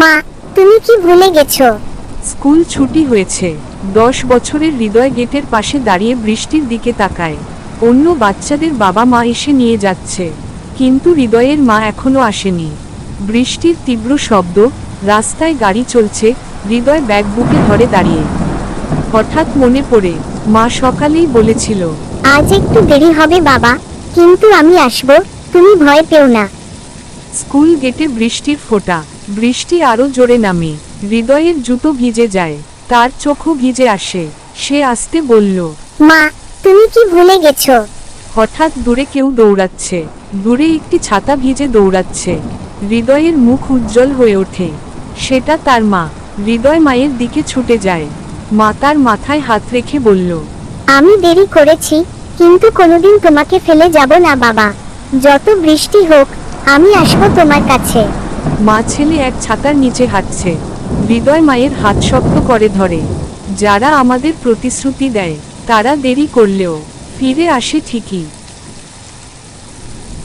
মা তুমি কি ভুলে গেছো? স্কুল ছুটি হয়েছে। দশ বছরের হৃদয় গেটের পাশে দাঁড়িয়ে বৃষ্টির দিকে তাকায়। অন্য বাচ্চাদের বাবা মা এসে নিয়ে যাচ্ছে। কিন্তু হৃদয়ের মা এখনও আসেনি। বৃষ্টির তীব্র শব্দ রাস্তায় গাড়ি চলছে হৃদয় ব্যাগ বুকে ধরে দাঁড়িয়ে। হঠাৎ মনে পড়ে মা সকালেই বলেছিল আজ একটু দেরি হবে বাবা কিন্তু আমি আসব তুমি ভয় পেও না। স্কুল গেটে বৃষ্টির ফোঁটা বৃষ্টি আরও জোরে নামে হৃদয়ের জুতো ভিজে যায় তার চোখও ভিজে আসে সে আসতে বলল মা তুমি কি ভুলে গেছো? হঠাৎ দূরে কেউ দৌড়াচ্ছে দূরে একটি ছাতা ভিজে দৌড়াচ্ছে হৃদয়ের মুখ উজ্জ্বল হয়ে ওঠে সেটা তার মা হৃদয় মায়ের দিকে ছুটে যায় মা তার মাথায় হাত রেখে বলল আমি দেরি করেছি কিন্তু কোনোদিন তোমাকে ফেলে যাব না বাবা যত বৃষ্টি হোক আমি আসব তোমার কাছে। মা ছেলে এক ছাতার নিচে হাঁটছে। হৃদয় মায়ের হাত শক্ত করে ধরে। যারা আমাদের প্রতিশ্রুতি দেয়, তারা দেরি করলেও ফিরে আসে ঠিকই।